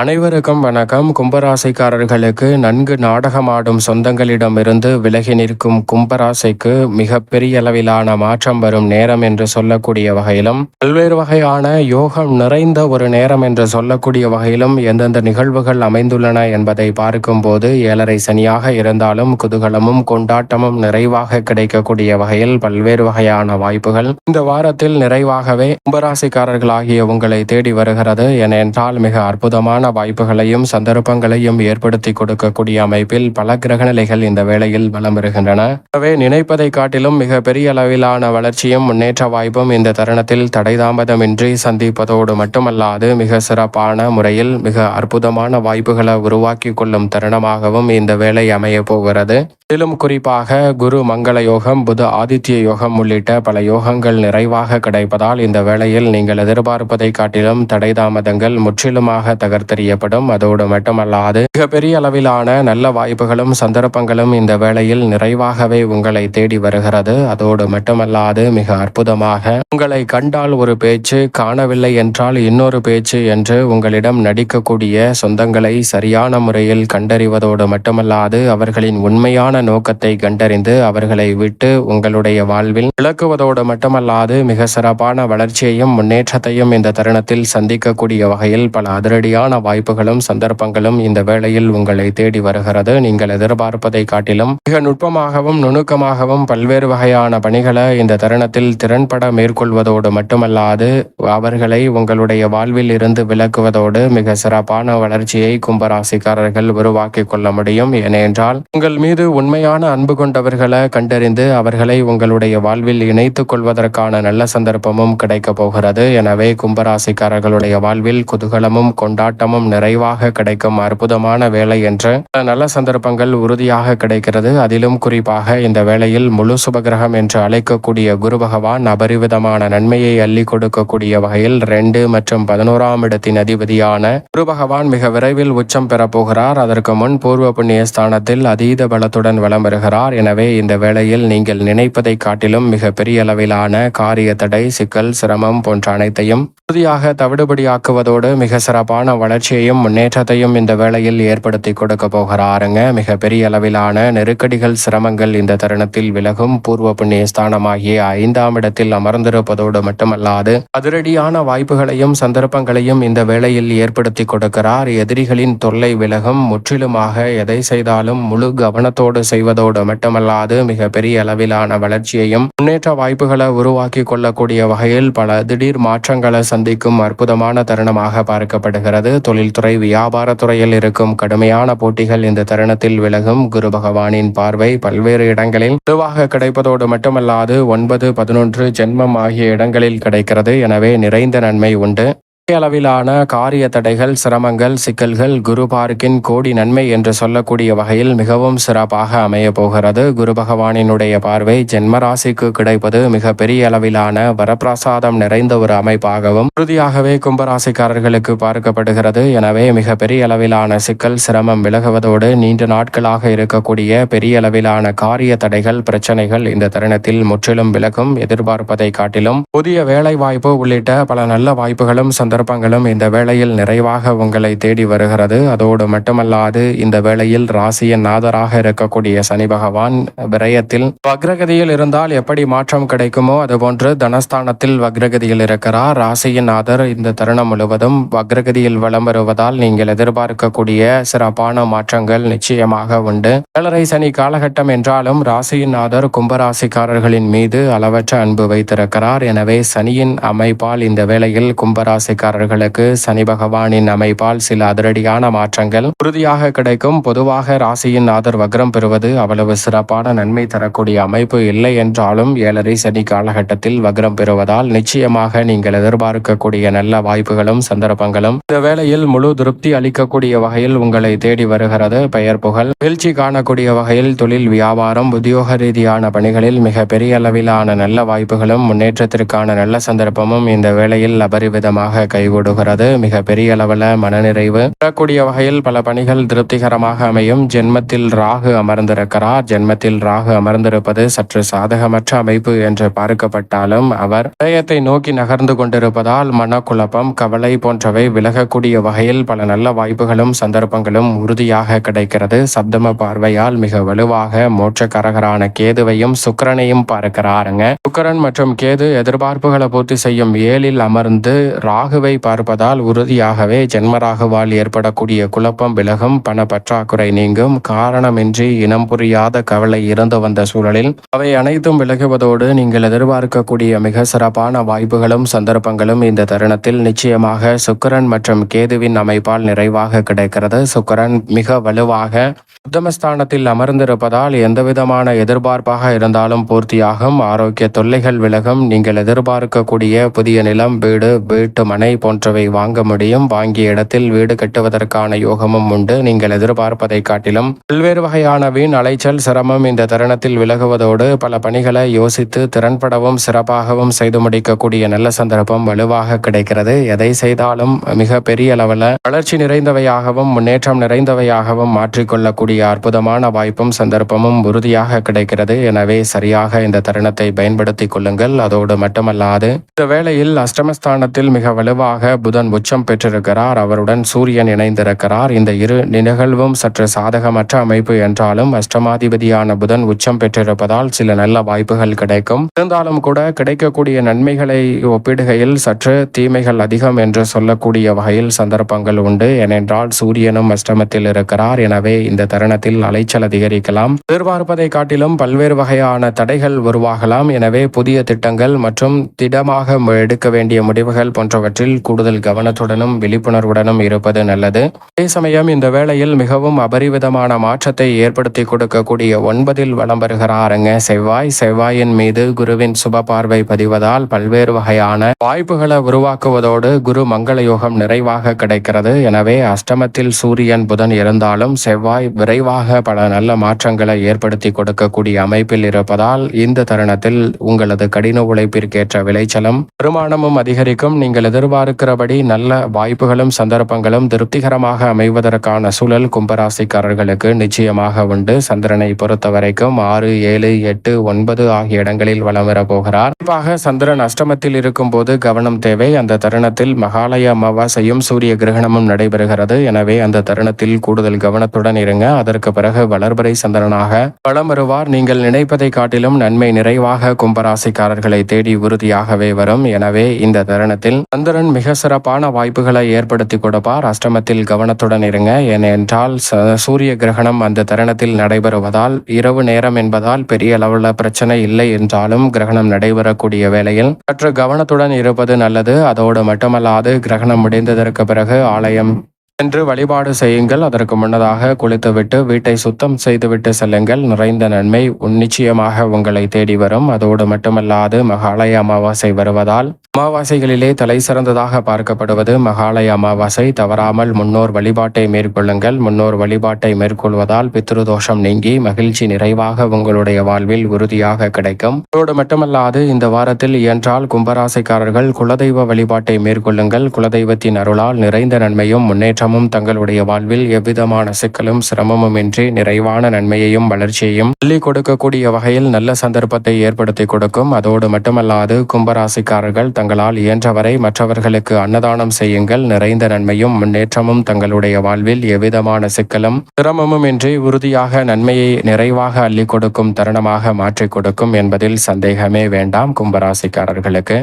அனைவருக்கும் வணக்கம். கும்பராசிக்காரர்களுக்கு நன்கு நாடகமாடும் சொந்தங்களிடமிருந்து விலகி நிற்கும் கும்பராசிக்கு பெரிய அளவிலான மாற்றம் வரும் நேரம் என்று சொல்லக்கூடிய வகையிலும் பல்வேறு வகையான யோகம் நிறைந்த ஒரு நேரம் என்று சொல்லக்கூடிய வகையிலும் எந்தெந்த நிகழ்வுகள் அமைந்துள்ளன என்பதை பார்க்கும்போது ஏழரை சனியாக இருந்தாலும் குதூகலமும் கொண்டாட்டமும் நிறைவாக கிடைக்கக்கூடிய வகையில் பல்வேறு வகையான வாய்ப்புகள் இந்த வாரத்தில் நிறைவாகவே கும்பராசிக்காரர்களாகிய உங்களை தேடி வருகிறது. ஏனென்றால் மிக அற்புதமான வாய்ப்புகளையும் சந்தர்ப்பங்களையும் ஏற்படுத்தி கொடுக்கக்கூடிய அமைப்பில் பல கிரகநிலைகள் இந்த வேளையில் வலம் வருகின்றன. எனவே நினைப்பதை காட்டிலும் மிக பெரிய அளவிலான வளர்ச்சியும் முன்னேற்ற வாய்ப்பும் இந்த தருணத்தில் தடைதாமதமின்றி சந்திப்பதோடு மட்டுமல்லாது மிக சிறப்பான முறையில் மிக அற்புதமான வாய்ப்புகளை உருவாக்கி கொள்ளும் தருணமாகவும் இந்த வேலை அமைய போகிறது. இதிலும் குறிப்பாக குரு மங்கள யோகம் புத ஆதித்ய யோகம் உள்ளிட்ட பல யோகங்கள் நிறைவாக கிடைப்பதால் இந்த வேளையில் நீங்கள் எதிர்பார்ப்பதை காட்டிலும் தடைதாமதங்கள் முற்றிலுமாக தகர்த்தெறியப்படும். அதோடு மட்டுமல்லாது மிகப்பெரிய அளவிலான நல்ல வாய்ப்புகளும் சந்தர்ப்பங்களும் இந்த வேளையில் நிறைவாகவே உங்களை தேடி வருகிறது. அதோடு மட்டுமல்லாது மிக அற்புதமாக உங்களை கண்டால் ஒரு பேச்சு காணவில்லை என்றால் இன்னொரு பேச்சு என்று உங்களிடம் நடிக்கக்கூடிய சொந்தங்களை சரியான முறையில் கண்டறிவதோடு மட்டுமல்லாது அவர்களின் உண்மையான நோக்கத்தை கண்டறிந்து அவர்களை விட்டு உங்களுடைய வாழ்வில் விளக்குவதோடு மட்டுமல்லாது மிக சிறப்பான வளர்ச்சியையும் முன்னேற்றத்தையும் இந்த தருணத்தில் சந்திக்கக்கூடிய வகையில் பல அதிரடியான வாய்ப்புகளும் சந்தர்ப்பங்களும் இந்த வேளையில் உங்களை தேடி வருகிறது. நீங்கள் எதிர்பார்ப்பதை காட்டிலும் மிக நுட்பமாகவும் நுணுக்கமாகவும் பல்வேறு வகையான பணிகளை இந்த தருணத்தில் திறன்பட மேற்கொள்வதோடு மட்டுமல்லாது அவர்களை உங்களுடைய வாழ்வில் இருந்து விலக்குவதோடு மிக சிறப்பான வளர்ச்சியை கும்பராசிக்காரர்கள் உருவாக்கி கொள்ள முடியும். ஏனென்றால் உங்கள் மீது உண்மையான அன்பு கொண்டவர்களை கண்டறிந்து அவர்களை உங்களுடைய வாழ்வில் இணைத்துக் கொள்வதற்கான நல்ல சந்தர்ப்பமும் கிடைக்கப் போகிறது. எனவே கும்பராசிக்காரர்களுடைய வாழ்வில் குதூகலமும் கொண்டாட்டமும் நிறைவாக கிடைக்கும் அற்புதமான வேலை என்று நல்ல சந்தர்ப்பங்கள் உறுதியாக கிடைக்கிறது. அதிலும் குறிப்பாக இந்த வேளையில் முழு சுபகிரகம் என்று அழைக்கக்கூடிய குரு பகவான் அபரிவிதமான நன்மையை அள்ளி கொடுக்கக்கூடிய வகையில் ரெண்டு மற்றும் பதினோராம் இடத்தின் அதிபதியான குரு பகவான் மிக விரைவில் உச்சம் பெறப்போகிறார் அதற்கு முன் பூர்வ புண்ணிய ஸ்தானத்தில் அதீத பலத்துடன் வலம் வருகிறார். எனவே இந்த வேளையில் நீங்கள் நினைப்பதை காட்டிலும் மிக பெரிய அளவிலான காரிய தடை சிக்கல் சிரமம் போன்ற அனைத்தையும் உறுதியாக தவிடுபடியாக்குவதோடு மிக சிறப்பான வளர்ச்சியையும் முன்னேற்றத்தையும் இந்த வேளையில் ஏற்படுத்தி கொடுக்க போகிறாருங்க. மிக பெரிய அளவிலான நெருக்கடிகள் சிரமங்கள் இந்த தருணத்தில் விலகும். பூர்வ புண்ணிய ஸ்தானமாகிய ஐந்தாம் இடத்தில் அமர்ந்திருப்பதோடு மட்டுமல்லாது அதிரடியான வாய்ப்புகளையும் சந்தர்ப்பங்களையும் இந்த வேளையில் ஏற்படுத்தி கொடுக்கிறார். எதிரிகளின் தொல்லை விலகும். முற்றிலுமாக எதை செய்தாலும் முழு கவனத்தோடு செய்வதோடு மட்டுமல்லாது மிக பெரிய அளவிலான வளர்ச்சியையும் முன்னேற்ற வாய்ப்புகளை உருவாக்கி கொள்ளக்கூடிய வகையில் பல திடீர் மாற்றங்களை சந்திக்கும் அற்புதமான தருணமாக பார்க்கப்படுகிறது. தொழில்துறை வியாபாரத்துறையில் இருக்கும் கடுமையான போட்டிகள் இந்த தருணத்தில் விலகும். குரு பகவானின் பார்வை பல்வேறு இடங்களில் பொதுவாக கிடைப்பதோடு மட்டுமல்லாது ஒன்பது பதினொன்று ஜென்மம் ஆகிய இடங்களில் கிடைக்கிறது. எனவே நிறைந்த நன்மை உண்டு. அளவிலான காரிய தடைகள் சிரமங்கள் சிக்கல்கள் குரு பார்க்கின் கோடி நன்மை என்று சொல்லக்கூடிய வகையில் மிகவும் சிறப்பாக அமைய போகிறது. குரு பகவானினுடைய பார்வை ஜென்மராசிக்கு கிடைப்பது மிக பெரிய அளவிலான வரப்பிரசாதம் நிறைந்த ஒரு அமைப்பாகவும் உறுதியாகவே கும்பராசிக்காரர்களுக்கு பார்க்கப்படுகிறது. எனவே மிக பெரிய அளவிலான சிக்கல் சிரமம் விலகுவதோடு நீண்ட நாட்களாக இருக்கக்கூடிய பெரிய அளவிலான காரிய தடைகள் பிரச்சனைகள் இந்த தருணத்தில் முற்றிலும் விலகும் எதிர்பார்ப்பதை காட்டிலும் புதிய வேலை வாய்ப்பு உள்ளிட்ட பல நல்ல வாய்ப்புகளும் சந்தர்ப்பங்களும் இந்த வேளையில் நிறைவாக உங்களை தேடி வருகிறது. அதோடு மட்டுமல்லாது இந்த வேளையில் ராசியின் நாதராக இருக்கக்கூடிய சனி பகவான் விரயத்தில் வக்ரகதியில் இருந்தால் எப்படி மாற்றம் கிடைக்குமோ அதுபோன்று தனஸ்தானத்தில் வக்ரகதியில் இருக்கிறார். ராசியின் நாதர் இந்த தருணம் முழுவதும் வக்ரகதியில் வலம் வருவதால் நீங்கள் எதிர்பார்க்கக்கூடிய சிறப்பான மாற்றங்கள் நிச்சயமாக உண்டு. ஏழரை சனி காலகட்டம் என்றாலும் ராசியின் நாதர் கும்பராசிக்காரர்களின் மீது அளவற்ற அன்பு வைத்திருக்கிறார். எனவே சனியின் அமைப்பால் இந்த வேளையில் ராசிக்காரர்களுக்கு சனி பகவானின் அமைப்பால் சில அதிரடியான மாற்றங்கள் உறுதியாக கிடைக்கும். பொதுவாக ராசியின் ஆதர் வக்ரம் பெறுவது அவ்வளவு சிறப்பான நன்மை தரக்கூடிய அமைப்பு இல்லை என்றாலும் ஏழரை சனி காலகட்டத்தில் வக்ரம் பெறுவதால் நிச்சயமாக நீங்கள் எதிர்பார்க்கக்கூடிய நல்ல வாய்ப்புகளும் சந்தர்ப்பங்களும் இந்த வேளையில் முழு திருப்தி அளிக்கக்கூடிய வகையில் உங்களை தேடி வருகிறது. பெயர் புகழ் வீழ்ச்சி காணக்கூடிய வகையில் தொழில் வியாபாரம் உத்தியோக ரீதியான பணிகளில் மிக பெரிய அளவிலான நல்ல வாய்ப்புகளும் முன்னேற்றத்திற்கான நல்ல சந்தர்ப்பமும் இந்த வேளையில் அபரிவிதமாக கைகூடுகிறது மிக பெரிய அளவில் மனநிறைவு பெறக்கூடிய வகையில் பல பணிகள் திருப்திகரமாக அமையும். ஜென்மத்தில் ராகு அமர்ந்திருக்கிறார். ஜென்மத்தில் ராகு அமர்ந்திருப்பது சற்று சாதகமற்ற அமைப்பு என்று பார்க்கப்பட்டாலும் அவர் விடயத்தை நோக்கி நகர்ந்து கொண்டிருப்பதால் மனக்குழப்பம் கவலை போன்றவை விலகக்கூடிய வகையில் பல நல்ல வாய்ப்புகளும் சந்தர்ப்பங்களும் உறுதியாக கிடைக்கிறது. சப்தம பார்வையால் மிக வலுவாக மோட்சக்காரகரான கேதுவையும் சுக்கரனையும் பார்க்கிறாருங்க. சுக்கரன் மற்றும் கேது எதிர்பார்ப்புகளை பூர்த்தி செய்யும் ஏழில் அமர்ந்து ராகு குருவை பார்ப்பதால் உறுதியாகவே ஜென்மராகுவால் ஏற்படக்கூடிய குழப்பம் விலகும் பண பற்றாக்குறை நீங்கும். காரணமின்றி இனம் புரியாத கவலை இருந்து வந்த சூழலில் அவை அனைத்தும் விலகுவதோடு நீங்கள் எதிர்பார்க்கக்கூடிய மிக சிறப்பான வாய்ப்புகளும் சந்தர்ப்பங்களும் இந்த தருணத்தில் நிச்சயமாக சுக்கரன் மற்றும் கேதுவின் அமைப்பால் நிறைவாக கிடைக்கிறது. சுக்கரன் மிக வலுவாக உத்தமஸ்தானத்தில் அமர்ந்திருப்பதால் எந்தவிதமான எதிர்பார்ப்பாக இருந்தாலும் பூர்த்தியாகும். ஆரோக்கிய தொல்லைகள் விலகும். நீங்கள் எதிர்பார்க்கக்கூடிய புதிய நிலம் வீடு வீட்டு மனை போன்றவை வாங்க முடியும். வாங்கிய இடத்தில் வீடு கட்டுவதற்கான யோகமும் உண்டு. நீங்கள் எதிர்பார்ப்பதை காட்டிலும் பல்வேறு வகையான வீண் அலைச்சல் சிரமம் இந்த தருணத்தில் விலகுவதோடு பல பணிகளை யோசித்து திறன்படவும் சிறப்பாகவும் செய்து முடிக்கக்கூடிய நல்ல சந்தர்ப்பம் வலுவாக கிடைக்கிறது. எதை செய்தாலும் மிக பெரிய அளவில் வளர்ச்சி நிறைந்தவையாகவும் முன்னேற்றம் நிறைந்தவையாகவும் மாற்றிக்கொள்ளக்கூடிய அற்புதமான வாய்ப்பும் சந்தர்ப்பமும் உறுதியாக கிடைக்கிறது. எனவே சரியாக இந்த தருணத்தை பயன்படுத்திக் கொள்ளுங்கள். அதோடு மட்டுமல்லாது இந்த வேளையில் அஷ்டமஸ்தானத்தில் மிக வலுவாக புதன் உச்சம் பெற்றிருக்கிறார். அவருடன் சூரியன் இணைந்திருக்கிறார். இந்த இரு நிகழ்வும் சற்று சாதகமற்ற அமைப்பு என்றாலும் அஷ்டமாதிபதியான புதன் உச்சம் பெற்றிருப்பதால் சில நல்ல வாய்ப்புகள் கிடைக்கும். இருந்தாலும் கூட கிடைக்கக்கூடிய நன்மைகளை ஒப்பிடுகையில் சற்று தீமைகள் அதிகம் என்று சொல்லக்கூடிய வகையில் சந்தர்ப்பங்கள் உண்டு. ஏனென்றால் சூரியனும் அஷ்டமத்தில் இருக்கிறார். எனவே இந்த தருணத்தில் அலைச்சல் அதிகரிக்கலாம். எதிர்பார்ப்பதை காட்டிலும் பல்வேறு வகையான தடைகள் உருவாகலாம். எனவே புதிய திட்டங்கள் மற்றும் திடமாக எடுக்க வேண்டிய முடிவுகள் போன்றவற்றில் கூடுதல் கவனத்துடனும் விழிப்புணர்வுடனும் இருப்பது நல்லது. அதே சமயம் இந்த வேளையில் மிகவும் அபரிவிதமான மாற்றத்தை ஏற்படுத்தி கொடுக்கக்கூடிய ஒன்பதில் வலம் வருகிறாருங்க செவ்வாய். செவ்வாயின் மீது குருவின் சுப பார்வை பதிவதால் பல்வேறு வகையான வாய்ப்புகளை உருவாக்குவதோடு குரு மங்கள யோகம் நிறைவாக கிடைக்கிறது. எனவே அஷ்டமத்தில் சூரியன் புதன் இருந்தாலும் செவ்வாய் விரைவாக பல நல்ல மாற்றங்களை ஏற்படுத்தி கொடுக்கக்கூடிய அமைப்பில் இருப்பதால் இந்த தருணத்தில் உங்களது கடின உழைப்பிற்கேற்ற விளைச்சலும் வருமானமும் அதிகரிக்கும். நீங்கள் எதிர்பார்க்கிறபடி நல்ல வாய்ப்புகளும் சந்தர்ப்பங்களும் திருப்திகரமாக அமைவதற்கான சூழல் கும்பராசிக்காரர்களுக்கு நிச்சயமாக உண்டு. சந்திரனை பொறுத்த வரைக்கும் ஆறு ஏழு எட்டு ஒன்பது ஆகிய இடங்களில் வலம் வர போகிறார். குறிப்பாக சந்திரன் அஷ்டமத்தில் இருக்கும் போது கவனம் தேவை. அந்த தருணத்தில் மகாலய அமாவாசையும் சூரிய கிரகணமும் நடைபெறுகிறது. எனவே அந்த தருணத்தில் கூடுதல் கவனத்துடன் இருங்க. அதற்கு பிறகு வளர்பறை சந்திரனாக வளம் வருவார். நீங்கள் நினைப்பதை காட்டிலும் நன்மை நிறைவாக கும்பராசிக்காரர்களை தேடி உறுதியாகவே வரும். எனவே இந்த தருணத்தில் சந்திரன் மிக சிறப்பான வாய்ப்புகளை ஏற்படுத்தி கொடுப்பார் அஷ்டமத்தில் கவனத்துடன் இருங்க. ஏனென்றால் சூரிய கிரகணம் அந்த தருணத்தில் நடைபெறுவதால் இரவு நேரம் என்பதால் பெரிய அளவில் பிரச்சனை இல்லை என்றாலும் கிரகணம் நடைபெறக்கூடிய வேளையில் சற்று கவனத்துடன் இருப்பது நல்லது. அதோடு மட்டுமல்லாது கிரகணம் முடிந்ததற்கு பிறகு ஆலயம் சென்று வழிபாடு செய்யுங்கள். அதற்கு முன்னதாக குளித்துவிட்டு வீட்டை சுத்தம் செய்துவிட்டு செல்லுங்கள். நிறைந்த நன்மை உன் நிச்சயமாக உங்களை தேடி வரும். அதோடு மட்டுமல்லாது மகாலய அமாவாசை வருவதால் அமாவாசைகளிலே தலை சிறந்ததாக பார்க்கப்படுவது. மகாலய அமாவாசை தவறாமல் முன்னோர் வழிபாட்டை மேற்கொள்ளுங்கள். முன்னோர் வழிபாட்டை மேற்கொள்வதால் பித்ருதோஷம் நீங்கி மகிழ்ச்சி நிறைவாக உங்களுடைய வாழ்வில் உறுதியாக கிடைக்கும். அதோடு மட்டுமல்லாது இந்த வாரத்தில் இயன்றால் கும்பராசைக்காரர்கள் குலதெய்வ வழிபாட்டை மேற்கொள்ளுங்கள். குலதெய்வத்தின் அருளால் நிறைந்த நன்மையும் முன்னேற்றம் முன்னேற்றமும் தங்களுடைய வாழ்வில் எவ்விதமான சிக்கலும் சிரமமும் இன்றி நிறைவான நன்மையையும் வளர்ச்சியையும் அள்ளி கொடுக்கக்கூடிய வகையில் நல்ல சந்தர்ப்பத்தை ஏற்படுத்தி கொடுக்கும். அதோடு மட்டுமல்லாது கும்பராசிக்காரர்கள் தங்களால் இயன்றவரை மற்றவர்களுக்கு அன்னதானம் செய்யுங்கள். நிறைந்த நன்மையும் முன்னேற்றமும் தங்களுடைய வாழ்வில் எவ்விதமான சிக்கலும் சிரமமும் இன்றி உறுதியாக நன்மையை நிறைவாக அள்ளி கொடுக்கும் தருணமாக மாற்றிக் கொடுக்கும் என்பதில் சந்தேகமே வேண்டாம் கும்பராசிக்காரர்களுக்கு.